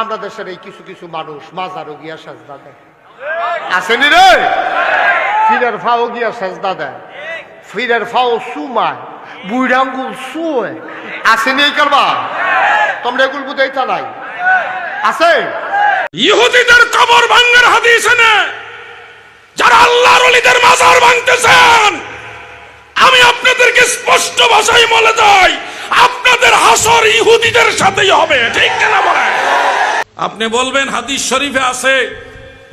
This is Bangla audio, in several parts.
আমরা দেশের এই কিছু কিছু মানুষ মাজারও গিয়া সাজদা দেয়। আসেনি রে? ফিরের ফাও গিয়া সাজদা দেয়। ফিরের ফাও সুমায় বুড়াঙ্গুল সুয়। আসেনি এই কারবা তোমরা এগুলো বুঝাইতা নাই। আছে? ইহুদিদের কবর ভাঙ্গার হাদিস এনে যারা আল্লাহর ওলিদের মাজার ভাঙতেছেন আমি আপনাদেরকে স্পষ্ট ভাষায় বলে যাই আপনাদের হাসর ইহুদিদের সাথেই হবে ঠিক কিনা বলেন আপনি বলবেন হাদিস শরীফে আছে।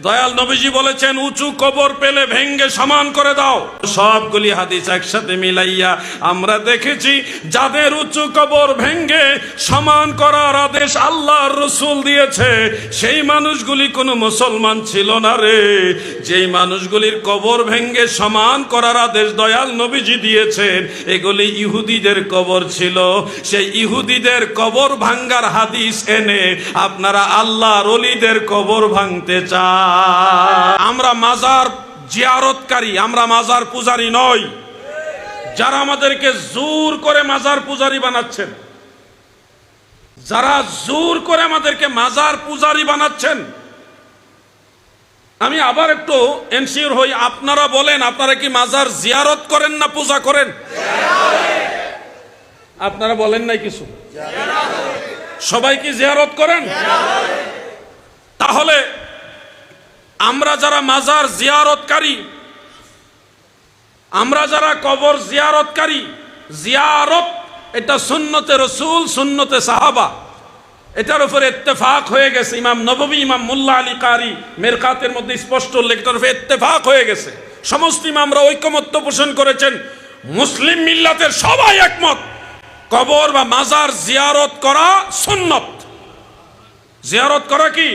দয়াল নবীজি বলেছেন, উঁচু কবর পেলে ভেঙ্গে সমান করে দাও। সবগুলি হাদিস একসাথে মিলাইয়া আমরা দেখেছি, যাদের উঁচু কবর ভেঙ্গে সমান করার আদেশ আল্লাহর রসুল দিয়েছে, সেই মানুষগুলি কোনো মুসলমান ছিল না রে। যেই মানুষগুলির কবর ভেঙ্গে সমান করার আদেশ দয়াল নবীজি দিয়েছেন, এগুলি ইহুদিদের কবর ছিল। সেই ইহুদিদের কবর ভাঙ্গার হাদিস এনে আপনারা আল্লাহর অলিদের কবর ভাঙতে চান। আমরা মাজার জিয়ারতকারী, আমরা মাজার পূজারী নই। যারা আমাদেরকে জোর করে মাজার পূজারী বানাচ্ছেন, যারা জোর করে আমাদেরকে মাজার পূজারী বানাচ্ছেন, আমি আবার একটু এনসিওর হই, আপনারা বলেন, আপনারা কি মাজার জিয়ারত করেন না পূজা করেন? আপনারা বলেন নাই কিছু? সবাই কি জিয়ারত করেন? তাহলে আমরা যারা মাজার জিয়ারতকারী, আমরা যারা কবর জিয়ারতকারী, জিয়ারত এটা সুন্নতে রসুল, সুন্নতে সাহাবা। এটার উপরে ইত্তেফাক হয়ে গেছে। ইমাম নববী, ইমাম মুল্লা আলী কারি মেরকাতের মধ্যে স্পষ্ট উল্লেখ, এটার উপরে ইত্তেফাক হয়ে গেছে। সমস্ত ইমামরা ঐকমত্য পোষণ করেছেন। মুসলিম মিল্লাতের সবাই একমত, কবর বা মাজার জিয়ারত করা সুন্নত। জিয়ারত করা কি?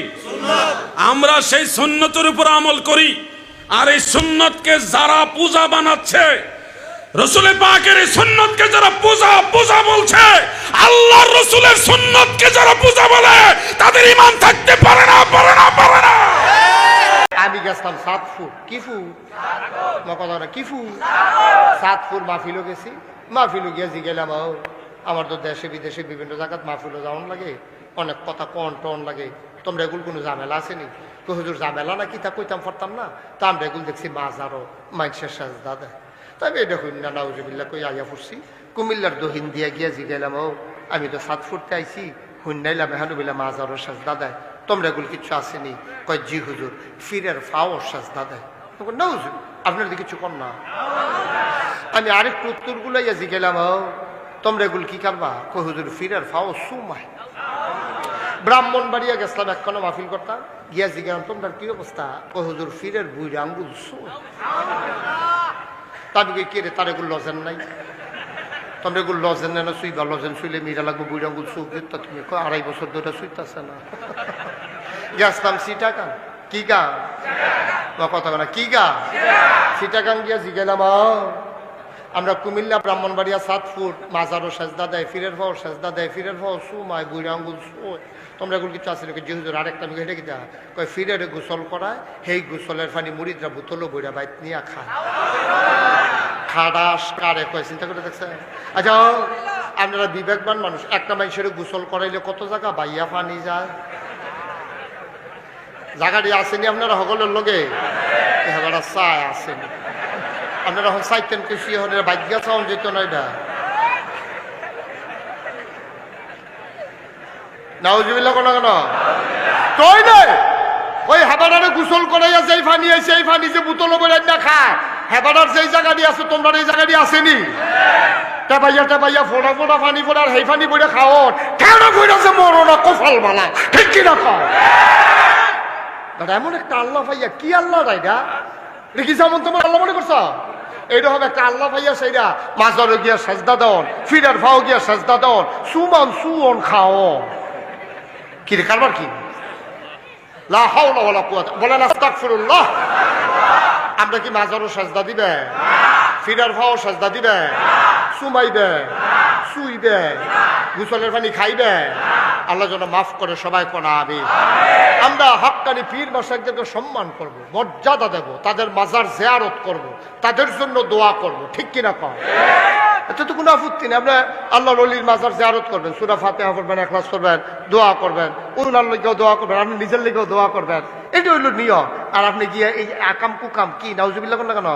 আমরা সেই সুন্নতের উপর আমল করি। আর এই সুন্নতকে যারা পূজা বানাচ্ছে, রসুলের পাকের এই সুন্নতকে যারা পূজা পূজা বলছে, আল্লাহর রসুলের সুন্নতকে যারা পূজা বলে, তাদের ইমান থাকতে পারে না পারে না পারে না। আমি গেছিলাম সাতপুর। কি ফুর আমার কথা না, কি ফুর সাতপুর মাহফিলও গেছি। মাহফিলও গিয়ে গেলাম আমার তো দেশে বিদেশে বিভিন্ন জায়গাত মাহফিলও যাওয়ান লাগে। অনেক কথা কন টন লাগে। তোমরা এগুলো কোনো ঝামেলা আসেনি তো হুজুর ঝামেলা না কি তা কইতাম পারতাম না। তা আমরা এগুলো দেখছি মাজারও মাইসের সাজ দাদা। তবে এটা হইন না নাউজুবিল্লা কই আইয়া পড়ছি কুমিল্লার দহিন দিয়া গিয়া জিগেলাম ও, আমি তো সাত ফুটতে আইছি হুন্নাইলাম এহানুবিল্লা মাজারও সাজ দাদায় তোমরা এগুলো কিচ্ছু আসেনি কয় জি হুজুর, ফিরের ফাও সাজ দাদায় না হুজুর আপনার দিকে কিছু কম না? আমি আরেকটু উত্তরগুলো ইয়া জিগেলাম ও তোমরা এগুলো কি করবা? কই হুজুর, ফিরের ফাও সুমায় ব্রাহ্মণ বাড়িয়া গেছিলাম, এখনও মাহফিল করতাম। গিয়া জিজ্ঞাসা তোমরা কি অবস্থা? কই হুজুর, ফিরের বুই আঙ্গুল কই কে রে, তার এগুলো লজেন নাই। তোমরা এগুলো লজেন না সুইবা লজেন শুইলে মিরা লাগবে বুই আঙ্গুল সুখ দিত তুমি আড়াই বছর ধরে শুইতাছে না। গেছলাম সিটাকান কি গা কথা না, কি গা সিটাকান গিয়া জিগেলাম আমরা কুমিল্লা, ব্রাহ্মণবাড়িয়া সাত ফুট মাজারও সেজদা দেয়, ফিরের ফাও সেজদা দেয়, ফিরের ফাও সুমায়, বুড়ি আঙ্গুল সুয় তোমরা এগুলো কিছু নাকি? যেহেতু আরেকটা আমি হেঁটে গিয়া কয়, ফিরের গোসল করায়, সেই গোসলের ফানি মুড়িদরা বোতলও বইরা বাইত নিয়ে খায়। খাডাস কারে, কয়, চিন্তা করে দেখছে? আচ্ছা আপনারা বিবেকবান মানুষ, একটা মানুষের গোসল করাইলে কত জায়গা বাইয়া পানি যায়? জায়গাটি আসেনি আপনারা সকলের লগে? জায়গাটা চায় আসেনি। আপনারা এখন চাইতেন কৃষি হলে ভাগ্য চাওন যেত না এটা। নাউজুবিল্লা কোনো কেন? কই নাই ওই হেবাডারে গোসল করাইয়া যেই ফানি আছে এই ফানি যে বোতল বেড়ে না খায় হেবাডার যেই জায়গাটি আছে, তোমরা এই জায়গাটি আসেনি। টেপাইয়া টেপাইয়া ফোড়া ফোড়া ফানি ফোড়ার সেই ফানি বইটা খাও। কেন বইটাছে মরো না কোফাল মালা ঠিক কি না খাও দাদা, এমন একটা আল্লাহ ভাইয়া, কি আল্লাহ রাইডা কি যেমন তোমার আল্লাহ মনে করছ? এইটা হবে একটা আল্লাহ ভাইয়া সেইটা মাজারে গিয়া সাজদা দন ফিরার ফাও গিয়া সাজদা দন সুমান সুয়ন খাও কি রে, কারবার কি? বলেন, আস্তাগফিরুল্লাহ। আমরা কি মাজারও সাজদা দিবে? ফিরার ফাও সাজদা দিবে? সুমাইবে? শুইবে গুসলের পানি খাইবে? আল্লাহ যেন মাফ করে সবাই কোনা আমি আমরা হকানি পীর মাসাকদেরকে সম্মান করব মর্যাদা দেব তাদের মাজার জেয়ারত করব তাদের জন্য দোয়া করব ঠিক কিনা কম এতে তো কোনো আপত্তি নেই আপনি আল্লাহ রলির মাজার জিয়ারত করবেন সুরা ফাতেহা করবেন এখলাস করবেন দোয়া করবেন অরুণার লেগেও দোয়া করবেন আপনি নিজের লেগেও দোয়া করবেন এটা হইল নিয়ম। আর আপনি গিয়ে এই আকাম কুকাম কি নাউজুবিল্লাহ করলেন কেন?